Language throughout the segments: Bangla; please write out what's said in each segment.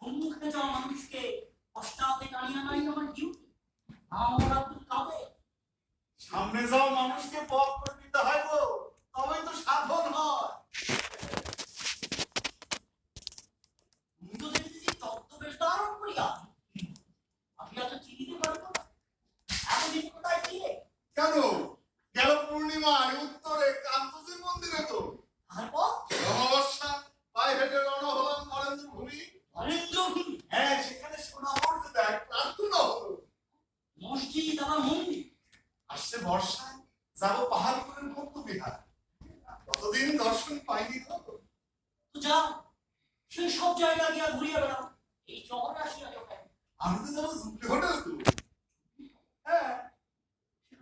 সম্মুখে যাওয়া সামনে যাও মানুষকে পথ করে দিতে হয় গো। তবেই তো সাধন হয়। তুমি তো দেখতেছি তত্ত্ব বেশ ধারণ করিয়া আমি এত চিনিতে পারব না এতদিন কোথায় ছিলে কেন? গেল পূর্ণিমায় উত্তরে কান্তজির মন্দিরে তো। তারপর? অমাবস্যা পায়ে হেঁটে রওনা হলাম নরেন্দ্র ভূমি। নরেন্দ্র ভূমি, হ্যাঁ সেখানে সোনা পড়তে দেয় প্রার্থনা হলো। মসজিদ আমার মন্দির? আসছে বর্ষা যাব পাহাড়পুরের ভক্ত বিহার কতদিন দর্শন পাইনি তো। যাও সেই সব জায়গা গিয়া ঘুরিয়ে বেড়াও। এই শহরে আসিয়া আমি তো যাব হোটেল তো। হ্যাঁ সেখানে তো শরীর দশা চলে এই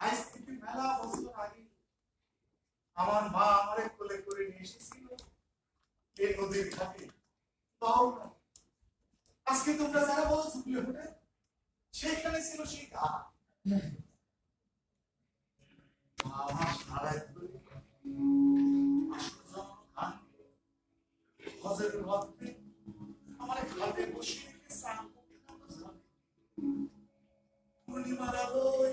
আজ মেলা বছর আগে আমার মা আমারে কোলে করে নিয়ে এসেছিল এই নদীর ঘাটে। আজকে তোমরা যারা বলো ঝুঁকলে হোটে সেখানে ছিল সেই ঘাট। আমার বসে। পূর্ণিমার আলোয়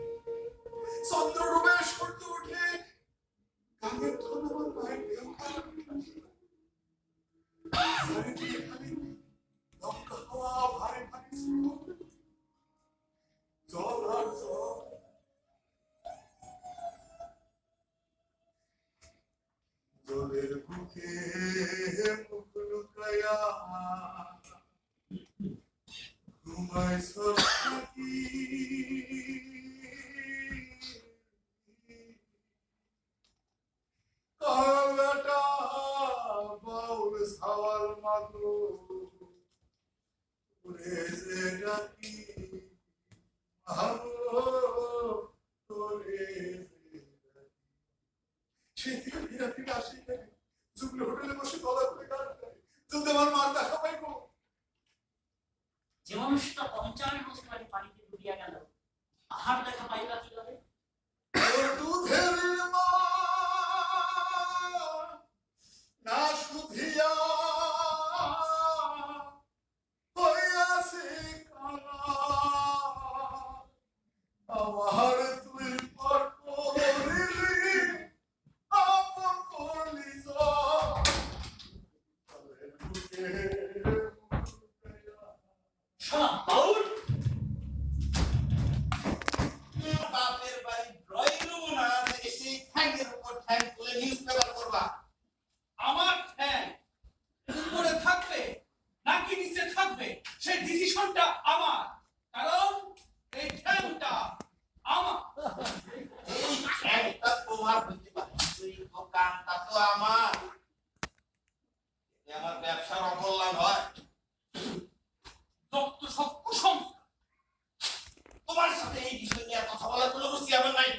লাগে চন্দ্র সূর্য উঠে গানের ধন্যবাদ মায়ের ঢেউ খেলা চারিদিকে খালি দমকা হাওয়া, ভারে ভারে সুর জল আর জল। জলের বুকে মুখ লুকায়া। ঘুমায় সরস্বতী কালাটা বাউল সাওয়াল মাগো উড়ে যে ডাকি ভালো তোরে ফিরে ফিরে আসি জুবলি হোটেলে বসে গলা ধরে গান যদি আমার মানুষটা পঞ্চান্ন বছর পানিতে ডুবিয়া গেল আহার দেখা পাইবা কীভাবে ঠ্যাং নিউজ পেপার করবা আমার ঠ্যাং উপরে থাকবে নাকি নিচে থাকবে সেই ডিসিশনটা আমার। কারণ এই ঠ্যাংটা আমার। এই ঠ্যাংটা তোমার হইতে পারে তুই দোকানটা তো আমার। আমার ব্যবসার অকল্যাণ হয় যত সব কুসংস্কার। তোমার সাথে এই বিষয় নিয়ে কথা বলার কোনো বুঝি আমার নাই।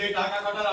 যে টাকা কাটার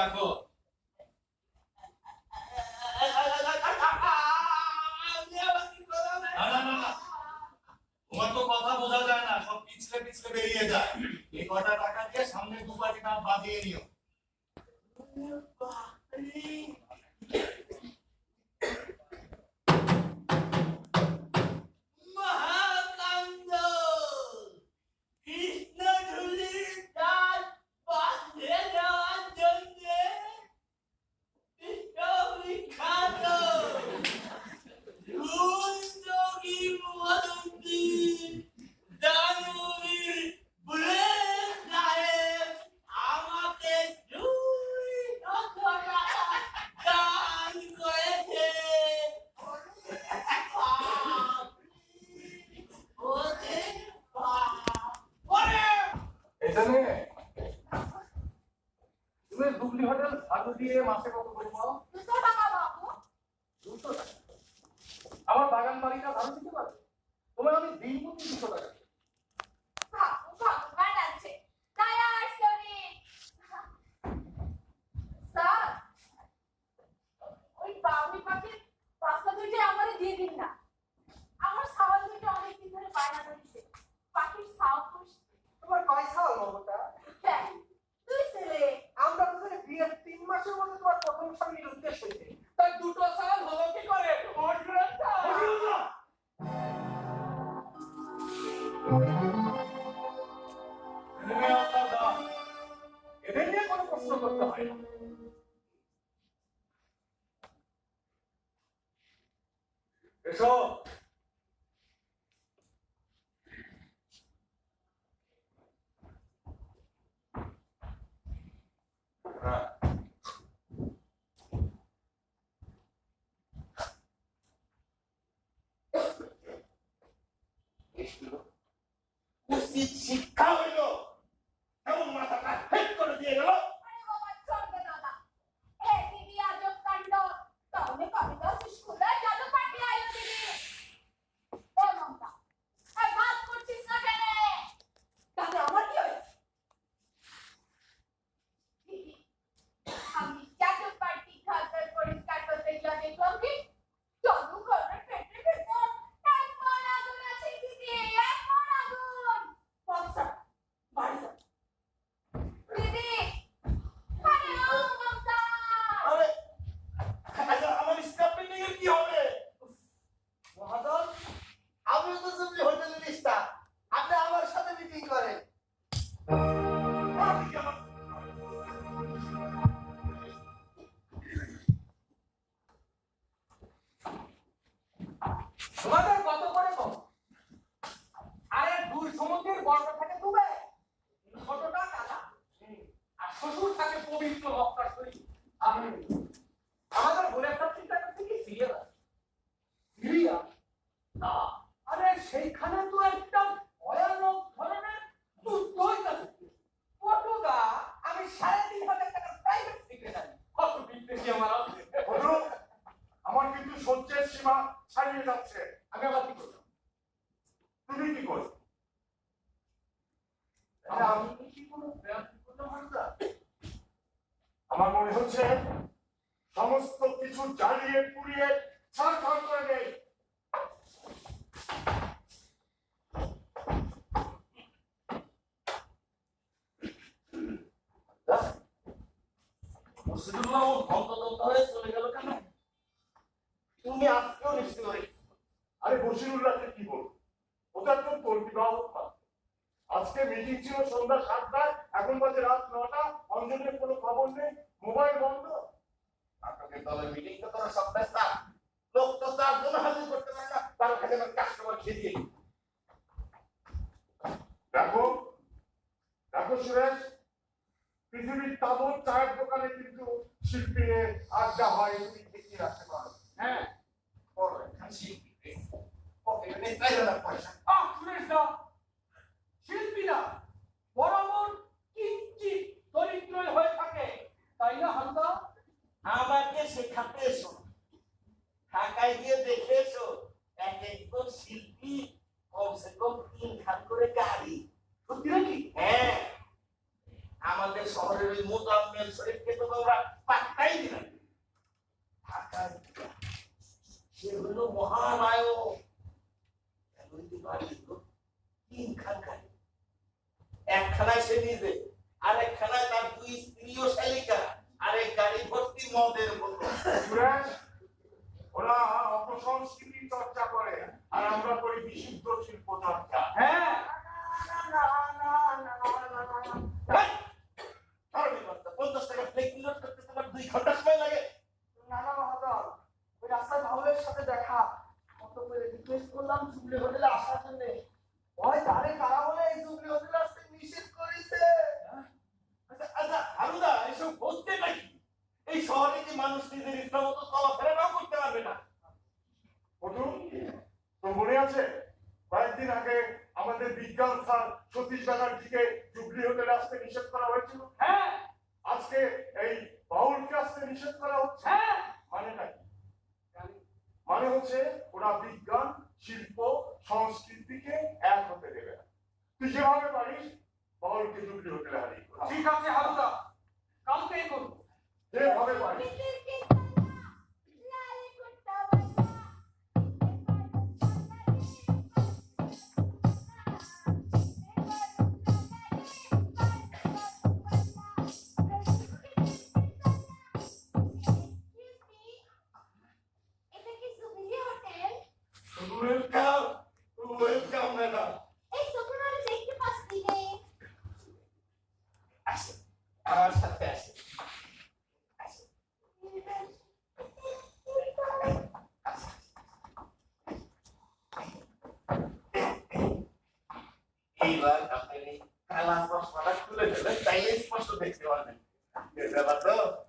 শ্বশুর পবিত্র আমি আমাদের একটা চিন্তা কি? সিরিয়াল না। আরে সেইখানে তো একটা ভয়ানক ধরনের যুদ্ধ আমি সাড়ে তিন হাজার টাকার প্রাইভেট কত বিদ্বেষী আমার আমার কিন্তু সহ্যের সীমা ছাড়িয়ে যাচ্ছে। মনে হচ্ছে সমস্ত কিছু জ্বালিয়ে পুড়িয়ে ছাড়খাড় করে নেই তুমি আজকেও আরে বসিরুল্লাহকে কি বলব? তো আজকে মিটিং ছিল সন্ধ্যা সাতটায় এখন বাজে রাত নটা অঞ্জলের কোনো খবর নেই। মোবাইল বন্ধ। নাটকের দলের মিটিং তো সপ্তাহে স্যার লোক তো চার জন হাজির করতে পারে না, তার কাছে আমার কাস্টমার খেয়ে দেখো দেখো সুরেশ, পৃথিবীর তাবৎ চায়ের দোকানে কিন্তু শিল্পী আড্ডা হয় তুমি ঠিকই রাখতে পারো। হ্যাঁ? শিল্পীরা বরাবর কিঞ্চিত দরিদ্রই হয়ে থাকে। তাই না হালদা আমাকে শেখাতে এসো ঢাকায় গিয়ে দেখে এসো এক একজন শিল্পী কমসে কম তিন খান করে গাড়ি। সত্যি নাকি? হ্যাঁ। আমাদের শহরের ওই মোজাম্মেল শরীফকে তো আমরা পাত্তাই দিলাম। ঢাকায় সে হলো মহানায়ক। তিন খান গাড়ি। একখানায় সে নিজে আরেকখানায় তার দুই স্ত্রী ও শালিকা আরেক গাড়ি ভর্তি মদের সুরেশ ওরা অপসংস্কৃতি চর্চা করে আর আমরা করি বিশুদ্ধ শিল্প চর্চা। হ্যাঁ। হেই! ধরনের কথা, পঞ্চাশ টাকা ফ্লেক লোড করতে তোমার দুই ঘণ্টা সময় লাগে। নানা মহাজন ওই রাস্তায় বাবুলের সাথে দেখা। কত করে রিকোয়েস্ট করলাম জুবলি হোটেলে আসার জন্য। ওই ধারে কারা বলে এই জুবলি হোটেলে আসতে নিষেধ করেছে? আচ্ছা হারুদা এসব বলতে নাকি এই শহরে কি মানুষ নিজের ইচ্ছা মতো চলাফেরাও করতে পারবে না। পটু তোর মনে আছে? কয়েকদিন আগে আমাদের বিজ্ঞান স্যার সতীশ ব্যানার্জিকে জুবলি হোটেলে আসতে নিষেধ করা হয়েছিল। হ্যাঁ। আজকে এই বাউলকে আসতে নিষেধ করা হচ্ছে। হ্যাঁ। মানেটা কি? মানে হচ্ছে ওরা বিজ্ঞান শিল্প সংস্কৃতিকে এক হতে দেবে না। তুই যেভাবে পারিস বাউলকে জুবলি হোটেলে হারিয়ে। ঠিক আছে হালদা কালকেই করব। যেভাবে পারিস verdad, está ahí expuesto de que van. Desde abajo.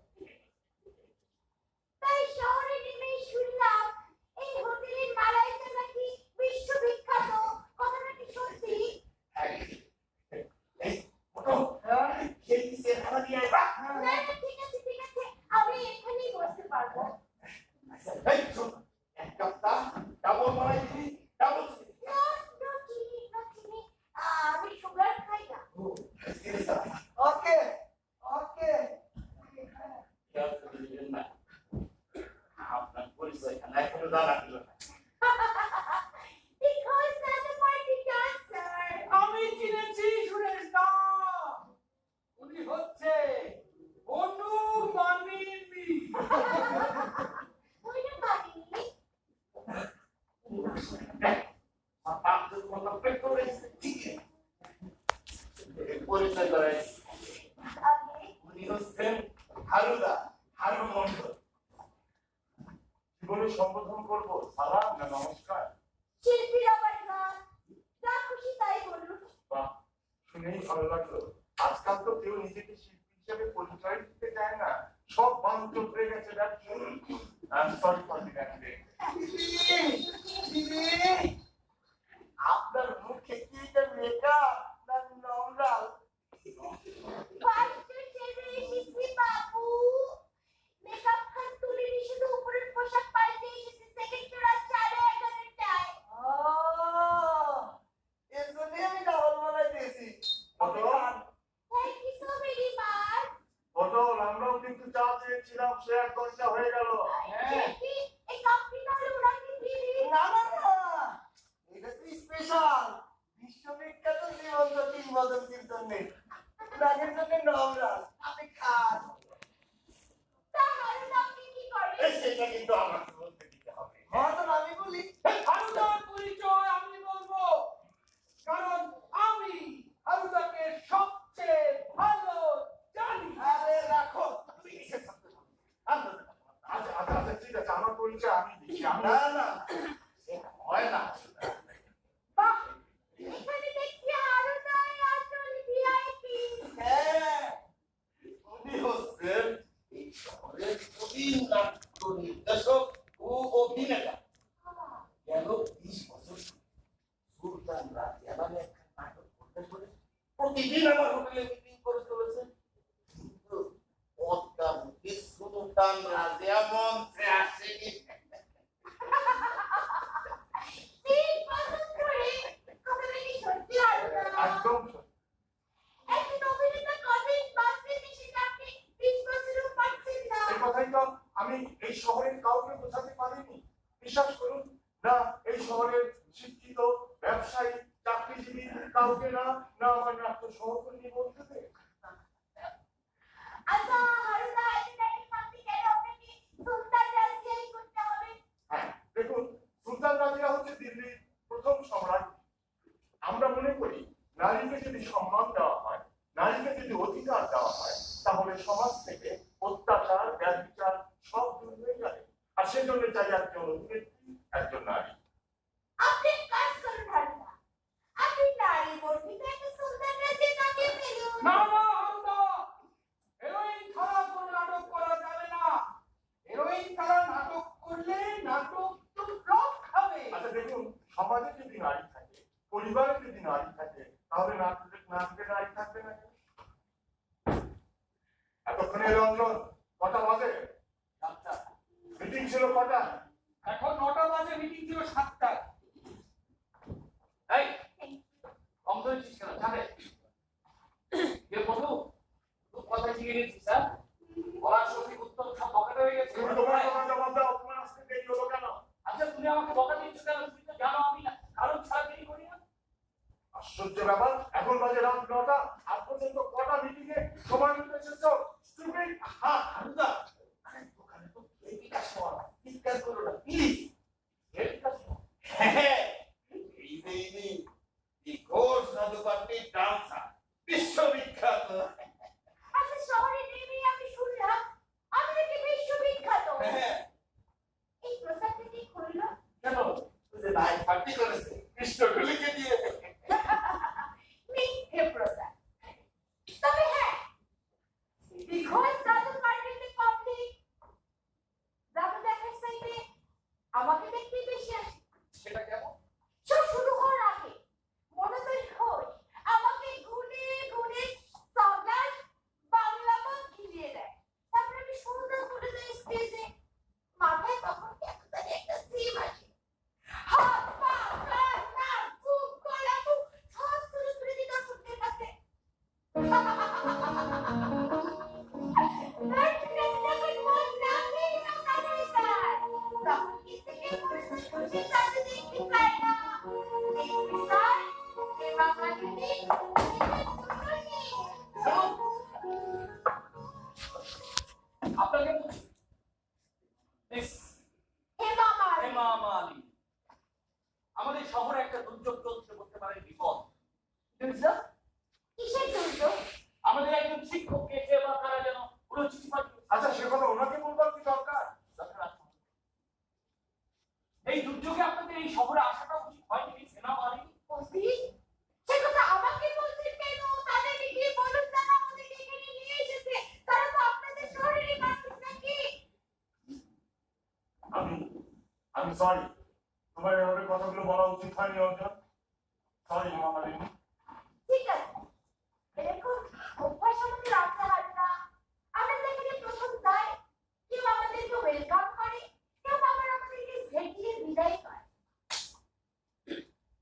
হয়ে গেল। হ্যাঁ। অর্থনৈতিক ছিল জানে যে বন্ধু খুব কথা শিখে গেছি স্যার বলার শক্তি উত্তম সব বকাতে হয়ে গেছে তোমার আসতে আচ্ছা তুমি আমাকে বকা দিচ্ছ কেন তুমি তো জানো আমি না কারণ ছাড়া দেরি করি না আশ্চর্য ব্যাপার এখন বাজে রাত নটা আজ পর্যন্ত কটা মিটিং সময় মতো এসেছ স্টুপিড হ্যাঁ আনুদা আরে দোকানে তো এই বিকাশ করা বিকাশ করো না প্লিজ Mr. Üç শিক্ষককে সে বা যেন পুরো চিঠি পাঠিয়ে আচ্ছা সে কথা ওনাকে বলবার কি দরকার? এই দুর্যোগে আপনাদের এই শহরে আসাটা উচিত হয়নি কি সেনাবাহিনী সে কথা আমাকে বলছেন কেন? তাদেরকে গিয়ে বলুন তারা আমাদেরকে এখানে নিয়ে এসেছে। তারা তো আপনাদের শহরেরই মানুষ নাকি? আমি আমি সরি তোমার এভাবে কথাগুলো বলা উচিত হয়নি অর্জন। সরি মামালিনী ঠিক আছে। দেখো ওয়েলকাম করে, কেউ আবার আমাদেরকে বিদায় করে।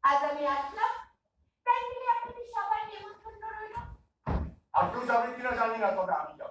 আজ আমি আসলাম। তাই নিয়ে আপনাদের সবার নিমন্ত্রণ রইল। আপনি যাবেন কিনা জানি না, তবে আমি যাব।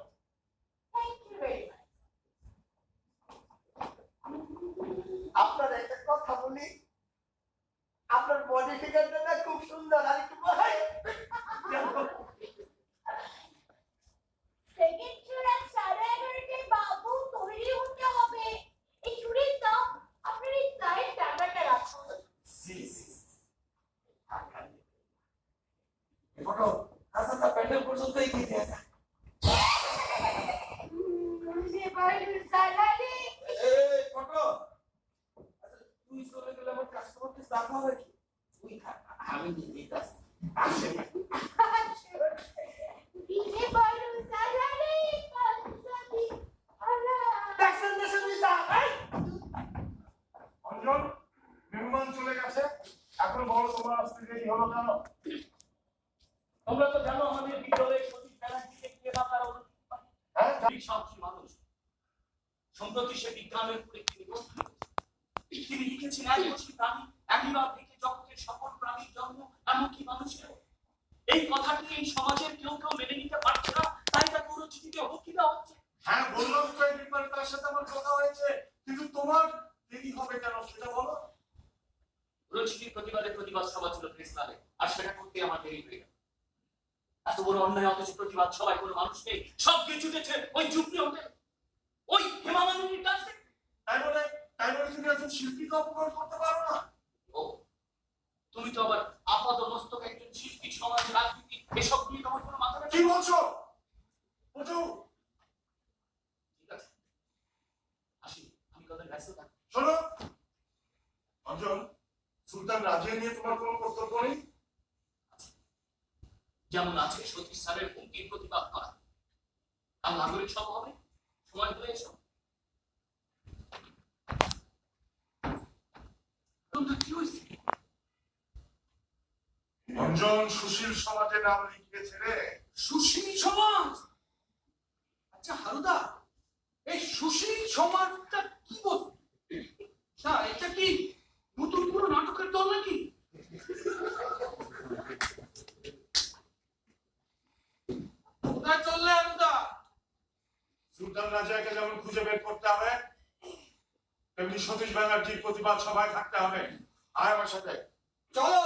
জানো আমাদের হ্যাঁ। বিজ্ঞানের পরীক্ষা নিবন্ধিত তিনি সকল প্রাণীর জন্ম এমনকি মানুষের এই কথাটি এই সমাজের কেউ কেউ মেনে নিতে পারছে না তাই তাকে পুরো চিঠিতে হুমকি হচ্ছে। হ্যাঁ সাথে আমার কথা হয়েছে। কিন্তু তোমার দেরি হবে কেন সেটা বলো। রচিতির প্রতিবাদে প্রতিবাদ সভা ছিল আর সেটা করতে আমার দেরি হয়ে গেল। এত বড় অন্যায় অথচ প্রতিবাদ সবাই কোনো মানুষ নেই। সব কিছু ওই চুপড়ি হোটেল। ওই হেমা মালিনীর কাছ তাই বলে তাই বলে তুমি একজন শিল্পীকে অপমান করতে পারো না। ও তুমি তো আবার আপাত মস্তক একজন শিল্পী সমাজ রাজনীতি এসব নিয়ে তোমার কোনো মাথা কি বলছো? বুঝু ঠিক আছে। আসি আমি কথা ব্যস্ত থাকি। শোনো অঞ্জন সুলতান রাজিয়া নিয়ে তোমার কোনো কর্তব্য নেই? যেমন আছে সতীশ স্যারের হুমকির প্রতিবাদ করা। আর নাগরিক সভা হবে? সময় হলে এসো। তোমরা কি হয়েছে? অঞ্জন সুশীল সমাজে নাম লিখিয়েছে রে। সুশীল সমাজ? আচ্ছা হারুদা এই সুশীল সমাজটা কি বস্তু এটা কি নতুন কোনো নাটকের দল নাকি? কোথায় চললে তা। সুলতান রাজাকে যেমন খুঁজে বের করতে হবে তেমনি সতীশ ব্যানার্জির প্রতিবাদ সভায় থাকতে হবে। আয় আমার সাথে। চলো।